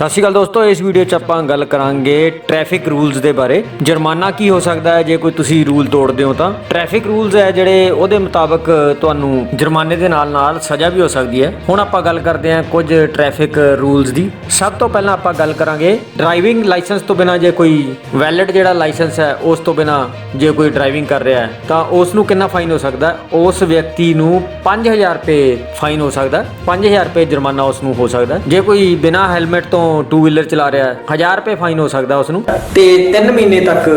ਸਤਿ ਸ਼੍ਰੀ ਅਕਾਲ ਦੋਸਤੋ, ਇਸ ਵੀਡੀਓ 'ਚ ਆਪਾਂ ਗੱਲ ਕਰਾਂਗੇ ਟ੍ਰੈਫਿਕ ਰੂਲਸ ਦੇ ਬਾਰੇ। ਜੁਰਮਾਨਾ ਕੀ ਹੋ ਸਕਦਾ ਹੈ ਜੇ ਕੋਈ ਤੁਸੀਂ ਰੂਲ ਤੋੜਦੇ ਹੋ ਤਾਂ? ਟ੍ਰੈਫਿਕ ਰੂਲਸ ਹੈ ਜਿਹੜੇ ਉਹਦੇ ਮੁਤਾਬਕ ਤੁਹਾਨੂੰ ਜੁਰਮਾਨੇ ਦੇ ਨਾਲ ਨਾਲ ਸਜ਼ਾ ਵੀ ਹੋ ਸਕਦੀ ਹੈ। ਹੁਣ ਆਪਾਂ ਗੱਲ ਕਰਦੇ ਹਾਂ ਕੁਝ ਟ੍ਰੈਫਿਕ ਰੂਲਸ ਦੀ। ਸਭ ਤੋਂ ਪਹਿਲਾਂ ਆਪਾਂ ਗੱਲ ਕਰਾਂਗੇ ਡਰਾਈਵਿੰਗ ਲਾਇਸੈਂਸ ਤੋਂ ਬਿਨਾ ਜੇ ਕੋਈ ਵੈਲਿਡ ਜਿਹੜਾ ਲਾਇਸੈਂਸ ਹੈ, ਉਸ ਤੋਂ ਬਿਨਾ ਜੇ ਕੋਈ ਡਰਾਈਵਿੰਗ ਕਰ ਰਿਹਾ ਹੈ, ਤਾਂ ਉਸ ਨੂੰ ਕਿੰਨਾ ਫਾਈਨ ਹੋ ਸਕਦਾ ਉਸ ਵਿਅਕਤੀ ਨੂੰ 5000 ਰੁਪਏ ਫਾਈਨ ਹੋ ਸਕਦਾ ਹੈ। 5000 ਰੁਪਏ ਜੁਰਮਾਨਾ ਉਸ ਨੂੰ ਹੋ ਸਕਦਾ ਜੇ ਕੋਈ ਬਿਨਾ ਹੈਲਮਟ ਤੋਂ ਟੂ ਵੀਲਰ ਚਲਾ ਰਿਹਾ ਹੈ। 1000 ਰੁਪਏ ਫਾਈਨ ਹੋ ਸਕਦਾ ਉਸ ਨੂੰ ਤੇ 3 ਮਹੀਨੇ ਤੱਕ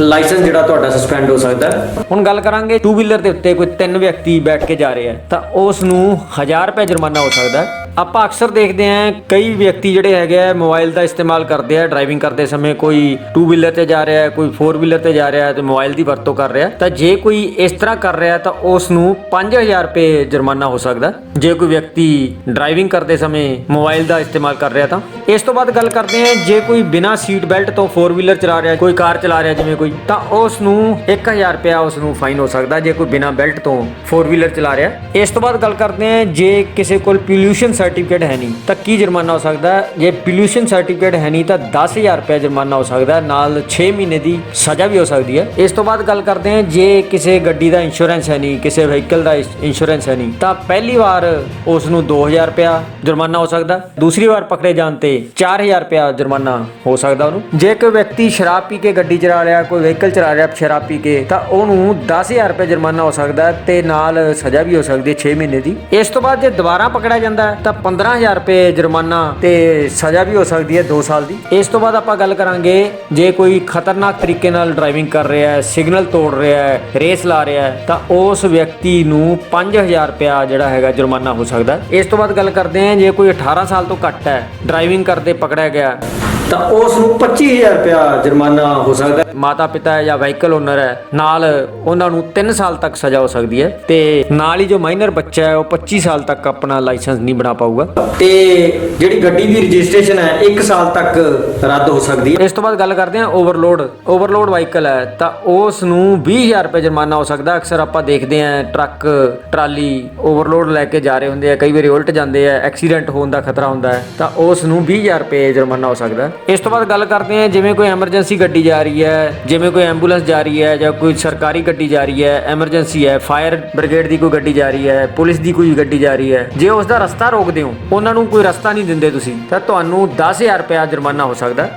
ਲਾਇਸੈਂਸ ਜਿਹੜਾ ਤੁਹਾਡਾ ਸਸਪੈਂਡ ਹੋ ਸਕਦਾ ਹੈ। ਹੁਣ ਗੱਲ ਕਰਾਂਗੇ ਟੂ ਵੀਲਰ ਦੇ ਉੱਤੇ ਕੋਈ ਤਿੰਨ ਵਿਅਕਤੀ ਬੈਠ ਕੇ ਜਾ ਰਹੇ ਹੈ ਤਾਂ ਉਸ ਨੂੰ 1000 ਰੁਪਏ ਜੁਰਮਾਨਾ ਹੋ ਸਕਦਾ ਹੈ। ਆਪਾਂ ਅਕਸਰ ਦੇਖਦੇ ਹਾਂ ਕਈ ਵਿਅਕਤੀ ਜਿਹੜੇ ਹੈਗੇ ਆ ਮੋਬਾਈਲ ਦਾ ਇਸਤੇਮਾਲ ਕਰਦੇ ਆ ਡਰਾਈਵਿੰਗ ਕਰਦੇ ਸਮੇਂ ਕੋਈ ਟੂ ਵੀਲਰ ਤੇ ਜਾ ਰਿਹਾ ਹੈ ਕੋਈ ਫੋਰ ਵੀਲਰ ਤੇ ਜਾ ਰਿਹਾ ਹੈ ਤੇ ਮੋਬਾਈਲ ਦੀ ਵਰਤੋਂ ਕਰ ਰਿਹਾ। ਤਾਂ ਜੇ ਕੋਈ ਇਸ ਤਰ੍ਹਾਂ ਕਰ ਰਿਹਾ ਤਾਂ ਉਸ ਨੂੰ 5000 ਰੁਪਏ ਜੁਰਮਾਨਾ ਹੋ ਸਕਦਾ। ਜੇ ਕੋਈ ਵਿਅਕਤੀ ਡਰਾਈਵਿੰਗ ਕਰਦੇ ਸਮੇਂ ਮੋਬਾਈਲ ਦਾ ਇਸਤੇਮਾਲ ਕਰ ਰਿਹਾ ਤਾਂ। ਇਸ ਤੋਂ ਬਾਅਦ ਗੱਲ ਕਰਦੇ ਹਾਂ, ਜੇ ਕੋਈ ਬਿਨਾਂ ਸੀਟ ਬੈਲਟ ਤੋਂ ਫੋਰ ਵੀਲਰ ਚਲਾ ਰਿਹਾ, ਕੋਈ ਕਾਰ ਚਲਾ ਰਿਹਾ ਜਿਵੇਂ ਕੋਈ, ਤਾਂ ਉਸ ਨੂੰ 1000 ਰੁਪਇਆ ਉਸ ਨੂੰ ਫਾਈਨ ਹੋ ਸਕਦਾ, ਜੇ ਕੋਈ ਬਿਨਾਂ ਬੈਲਟ ਤੋਂ ਫੋਰ ਵੀਲਰ ਚਲਾ ਰਿਹਾ। ਇਸ ਤੋਂ ਬਾਅਦ ਗੱਲ ਕਰਦੇ ਹਾਂ, ਜੇ ਕਿਸੇ ਕੋਲ ਪੋਲਿਊਸ਼ਨ ਸਰਟੀਫਿਕੇਟ ਹੈ ਨਹੀਂ ਤਾਂ ਕੀ ਜੁਰਮਾਨਾ ਹੋ ਸਕਦਾ? ਹੈ? ਜੇ ਪੋਲਿਊਸ਼ਨ ਸਰਟੀਫਿਕੇਟ ਹੈ ਨਹੀਂ ਤਾਂ 10000 ਰੁਪਏ ਜੁਰਮਾਨਾ ਹੋ ਸਕਦਾ ਹੈ, ਨਾਲ 6 ਮਹੀਨੇ ਦੀ ਸਜ਼ਾ ਵੀ ਹੋ ਸਕਦੀ ਹੈ। ਇਸ ਤੋਂ ਬਾਅਦ ਗੱਲ ਕਰਦੇ ਹਾਂ ਜੇ ਕਿਸੇ ਗੱਡੀ ਦਾ ਇੰਸ਼ੋਰੈਂਸ ਹੈ ਨਹੀਂ ਕਿਸੇ ਵਹੀਕਲ ਦਾ ਇੰਸ਼ੋਰੈਂਸ ਹੈ ਨਹੀਂ ਤਾਂ ਪਹਿਲੀ ਵਾਰ ਉਸ ਨੂੰ 2000 ਰੁਪਇਆ ਜੁਰਮਾਨਾ ਹੋ ਸਕਦਾ ਦੂਸਰੀ ਵਾਰ ਪਕੜੇ ਜਾਣ ਤੇ 4000 ਰੁਪਇਆ ਜੁਰਮਾਨਾ ਹੋ ਸਕਦਾ ਉਹਨੂੰ। ਜੇ ਕੋਈ ਵਿਅਕਤੀ ਸ਼ਰਾਬ ਪੀ ਕੇ ਗੱਡੀ ਚਲਾ ਰਿਹਾ ਕੋਈ ਵਹੀਕਲ ਚਲਾ ਰਿਹਾ ਸ਼ਰਾਬ ਪੀ ਕੇ ਤਾਂ ਉਹਨੂੰ 10000 ਰੁਪਏ ਜੁਰਮਾਨਾ ਹੋ ਸਕਦਾ ਤੇ ਨਾਲ ਸਜ਼ਾ ਵੀ ਹੋ ਸਕਦੀ ਹੈ 6 ਮਹੀਨੇ ਦੀ। ਇਸ ਤੋਂ ਬਾਅਦ ਜੇ ਦੁਬਾਰਾ ਪਕੜਿਆ ਜਾਂਦਾ ਹੈ ਤਾਂ 15000 ਰੁਪਏ ਜੁਰਮਾਨਾ ਤੇ ਸਜ਼ਾ ਵੀ ਹੋ ਸਕਦੀ ਹੈ 2 ਸਾਲ ਦੀ ਇਸ ਤੋਂ ਬਾਅਦ ਆਪਾਂ ਗੱਲ ਕਰਾਂਗੇ, ਜੇ ਕੋਈ ਖਤਰਨਾਕ ਤਰੀਕੇ ਨਾਲ ਡਰਾਈਵਿੰਗ ਕਰ ਰਿਹਾ ਹੈ ਸਿਗਨਲ ਤੋੜ ਰਿਹਾ ਹੈ ਰੇਸ ਲਾ ਰਿਹਾ ਹੈ, ਤਾਂ ਉਸ ਵਿਅਕਤੀ ਨੂੰ 5000 ਰੁਪਇਆ ਜਿਹੜਾ ਹੈਗਾ ਜੁਰਮਾਨਾ ਹੋ ਸਕਦਾ ਹੈ। ਇਸ ਤੋਂ ਬਾਅਦ ਗੱਲ ਕਰਦੇ ਹਾਂ, ਜੇ ਕੋਈ 18 ਸਾਲ ਤੋਂ ਘੱਟ ਹੈ ਡਰਾਈਵਿੰਗ ਕਰਦੇ ਪਕੜਿਆ ਗਿਆ ਤਾਂ ਉਸ ਨੂੰ 25000 ਰੁਪਇਆ ਜੁਰਮਾਨਾ ਹੋ ਸਕਦਾ ਹੈ। ਮਾਤਾ ਪਿਤਾ ਹੈ ਜਾਂ ਵਹੀਕਲ ਓਨਰ ਹੈ ਨਾਲ ਉਹਨਾਂ ਨੂੰ 3 ਸਾਲ ਤੱਕ ਸਜ਼ਾ ਹੋ ਸਕਦੀ ਹੈ ਤੇ ਨਾਲ ਹੀ ਜੋ ਮਾਈਨਰ ਬੱਚਾ ਹੈ ਉਹ 25 ਸਾਲ ਤੱਕ ਆਪਣਾ ਲਾਇਸੈਂਸ ਨਹੀਂ ਬਣਾ ਪਾਊਗਾ ਤੇ ਜਿਹੜੀ ਗੱਡੀ ਦੀ ਰਜਿਸਟ੍ਰੇਸ਼ਨ ਹੈ 1 ਸਾਲ ਤੱਕ ਰੱਦ ਹੋ ਸਕਦੀ ਹੈ ਇਸ ਤੋਂ ਬਾਅਦ ਗੱਲ ਕਰਦੇ ਹਾਂ ਓਵਰਲੋਡ ਓਵਰਲੋਡ ਵਾਹੀਕਲ ਹੈ ਤਾਂ ਉਸ ਨੂੰ 20000 ਰੁਪਏ ਜੁਰਮਾਨਾ ਹੋ ਸਕਦਾ। ਅਕਸਰ ਆਪਾਂ ਦੇਖਦੇ ਹਾਂ ਟਰੱਕ ਟਰਾਲੀ ਓਵਰਲੋਡ ਲੈ ਕੇ ਜਾ ਰਹੇ ਹੁੰਦੇ ਆ ਕਈ ਵਾਰੀ ਉਲਟ ਜਾਂਦੇ ਆ ਐਕਸੀਡੈਂਟ ਹੋਣ ਦਾ ਖਤਰਾ ਹੁੰਦਾ ਹੈ ਤਾਂ ਉਸ ਨੂੰ 20000 ਰੁਪਏ ਜੁਰਮਾਨਾ ਹੋ ਸਕਦਾ। ਇਸ ਤੋਂ ਬਾਅਦ ਗੱਲ ਕਰਦੇ ਹਾਂ ਜਿਵੇਂ ਕੋਈ ਐਮਰਜੈਂਸੀ ਗੱਡੀ ਜਾ ਰਹੀ ਹੈ, ਜਿਵੇਂ ਕੋਈ ਐਂਬੂਲੈਂਸ ਜਾ ਰਹੀ ਹੈ ਜਾਂ ਕੋਈ ਸਰਕਾਰੀ ਗੱਡੀ ਜਾ ਰਹੀ ਹੈ, ਐਮਰਜੈਂਸੀ ਹੈ, ਫਾਇਰ ਬ੍ਰਿਗੇਡ ਦੀ ਕੋਈ ਗੱਡੀ ਜਾ ਰਹੀ ਹੈ, ਪੁਲਿਸ ਦੀ ਕੋਈ ਗੱਡੀ ਜਾ ਰਹੀ ਹੈ, ਜੇ ਉਸ ਦਾ ਰਸਤਾ ਰੋਕਦੇ ਹੋ, ਉਹਨਾਂ ਨੂੰ ਕੋਈ ਰਸਤਾ ਨਹੀਂ ਦਿੰਦੇ ਤੁਸੀਂ, ਤਾਂ ਤੁਹਾਨੂੰ 10000 ਰੁਪਏ ਜੁਰਮਾਨਾ ਹੋ ਸਕਦਾ।